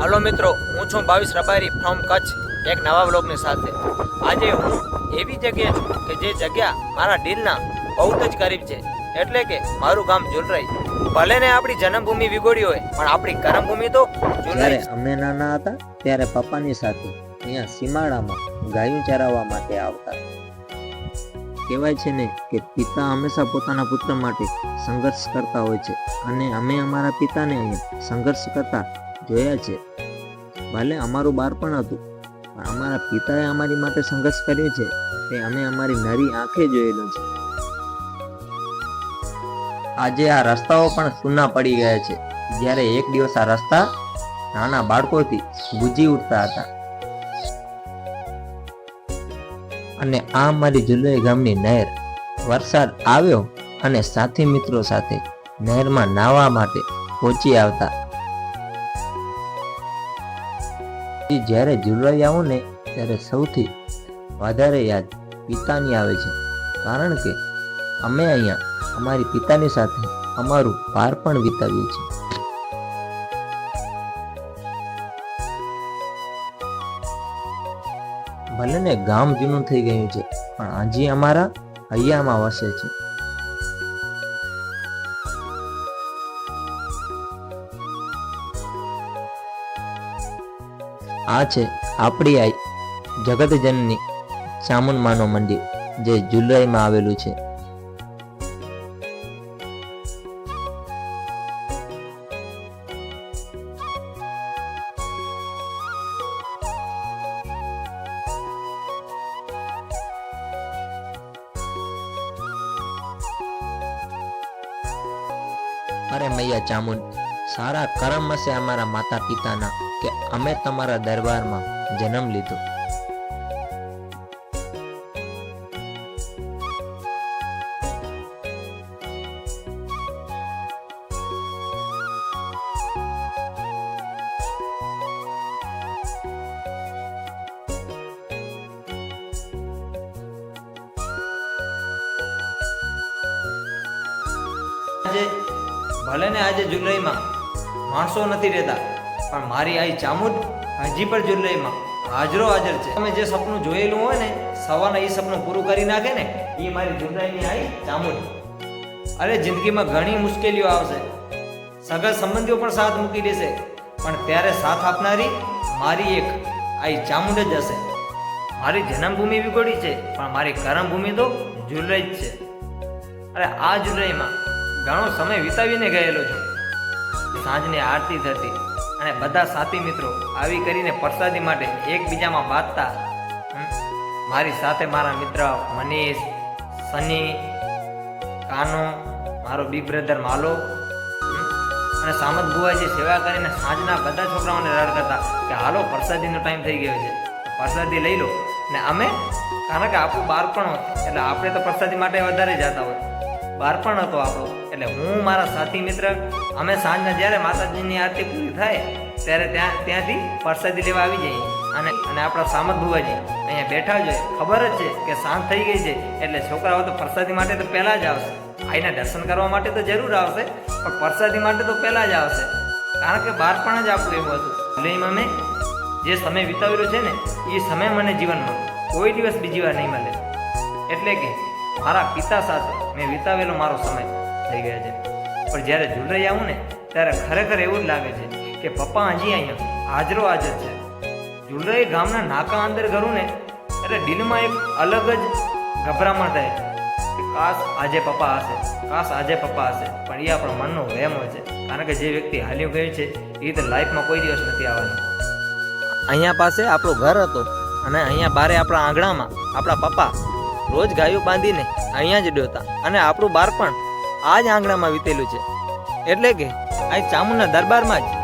હાલો મિત્રો, હું છું ભાવિશ રબારી ફ્રોમ કચ્છ, એક નવા બ્લોગની સાથે. આજે હું એવી જગ્યાએ છું કે જે જગ્યા મારા દિલના બહુ જ કરીબ છે. એટલે કે મારું ગામ જુલરાઈ. ભલે ને આપણી જન્મભૂમિ વિગોડી હોય, પણ આપણી કર્મભૂમિ તો જુલરાઈ અમે નાના હતા, ત્યારે પપ્પાની સાથે અહીંયા સીમાડામાં ગાયું ચરાવવા માટે આવતા. કહેવાય છે ને કે પિતા હંમેશા પોતાના પુત્ર માટે સંઘર્ષ કરતા હોય છે. અને અમે અમારા પિતાને અહીંયા સંઘર્ષ કરતા જોયા છે. ભલે અમારું બાળપણ હતું, પણ અમારા પિતાએ અમારી માટે સંઘર્ષ કર્યો છે તે અમે અમારી નરી આંખે જોયેલો છે. આજે આ રસ્તાઓ પણ સૂના પડી ગયા છે. જ્યારે એક દિવસ આ રસ્તા નાના બાળકોથી ગુજી ઉઠતા હતા. અને આ મારી જુલાઈ ગામની નહેર. વરસાદ આવ્યો અને સાથી મિત્રો સાથે નહેરમાં નાહવા માટે પહોંચી આવતા ઈ જ્યારે જુલાઈ આવું ત્યારે સૌથી વધારે યાદ પિતાની આવે છે. કારણ કે અમે અહીંયા અમારી પિતાની સાથે અમારું બાળપણ વિતાવ્યું છે ભલે ને ગામ જૂનું થઈ ગયું છે, પણ હજી અમારા હૈયામાં વસે છે. આ છે આપણી આઈ, જગતજનની ચામુંડ માનું મંદિર, જે જુલાઈમાં આવેલું છે. અરે મૈયા ચામુંડ સારા કરમ હશે અમારા માતા પિતાના કે અમે તમારા દરબારમાં જન્મ લીધો. ભલે ને આજે જુલાઈમાં માણસો નથી રહેતા. પણ મારી આઈ ચામુંડ હજી પણ જુલાઈમાં હાજરો હાજર છે. તમે જે સપનું જોયેલું હોય ને, સવારના એ સપનું પૂરું કરી નાખે ને એ મારી જુલાઈની આઈ ચામુંડ. અરે જિંદગીમાં ઘણી મુશ્કેલીઓ આવશે. સગા સંબંધીઓ પણ સાથ મૂકી દેશે. પણ ત્યારે સાથ આપનારી મારી એક આઈ ચામુંડ જ હશે. મારી જન્મભૂમિ વિગોડી છે, પણ મારી કર્મભૂમિ તો જુલાઈ જ છે. અરે આ જુલાઈમાં ઘણો સમય વિતાવીને ગયેલો છું. સાંજની આરતી થતી અને બધા સાથી મિત્રો આવી કરીને પ્રસાદી માટે એકબીજામાં બાંધતા મારી સાથે મારા મિત્ર મનીષ, સની, કાનો, મારો બિગ બ્રધર માલો. અને સામત બુવાજી સેવા કરીને સાંજના બધા છોકરાઓને રડ કરતા કે હાલો, પ્રસાદીનો ટાઈમ થઈ ગયો છે પ્રસાદી લઈ લો ને અમે, કારણ કે આપણું બાળપણ હતું એટલે આપણે તો પ્રસાદી માટે વધારે જતા હોય બાળપણ હતો આપણું. એટલે હું મારા સાથી મિત્ર, અમે સાંજના જ્યારે માતાજીની આરતી પૂરી થાય, ત્યારે ત્યાં, ત્યાંથી પ્રસાદી લેવા આવી જઈએ. અને અને આપણા સામત ભુવાજી અહીંયા બેઠા જ હોય. ખબર જ છે કે સાંજ થઈ ગઈ છે, એટલે છોકરાઓ તો પ્રસાદી માટે તો પહેલાં જ આવશે. આઈના દર્શન કરવા માટે તો જરૂર આવશે, પણ પ્રસાદી માટે તો પહેલાં જ આવશે. કારણ કે બાળપણ જ આપણું એવું હતું. એટલે મેં જે સમય વિતાવેલો છે ને, એ સમય મને જીવનમાં કોઈ દિવસ બીજી વાર નહીં મળે. એટલે કે મારા પિતા સાથે મેં વિતાવેલો મારો સમય થઈ ગયા છે. પણ જ્યારે ઝુલરાઈ આવું ને, ત્યારે ખરેખર એવું જ લાગે છે કે પપ્પા હજી અહીંયા હાજરો હાજર છે. જુલાઈ ગામના નાકા અંદર ઘરું ને, એટલે દિલમાં એક અલગ જ ગભરામણ થાય કે કાશ આજે પપ્પા હશે, કાશ આજે પપ્પા હશે. પણ એ આપણા મનનો વહેમ હોય છે. કારણ કે જે વ્યક્તિ હાલ્યું ગયું છે એ તો લાઈફમાં કોઈ દિવસ નથી આવવાનું. અહીંયા પાસે આપણું ઘર હતું અને અહીંયા બારે આપણા આંગણામાં આપણા પપ્પા રોજ ગાયો બાંધીને અહીંયા જ ડોતા અને આપણું બાળપણ આ જ આંગણામાં વીતેલું છે. એટલે કે અહીં ચામુંડના દરબારમાં જ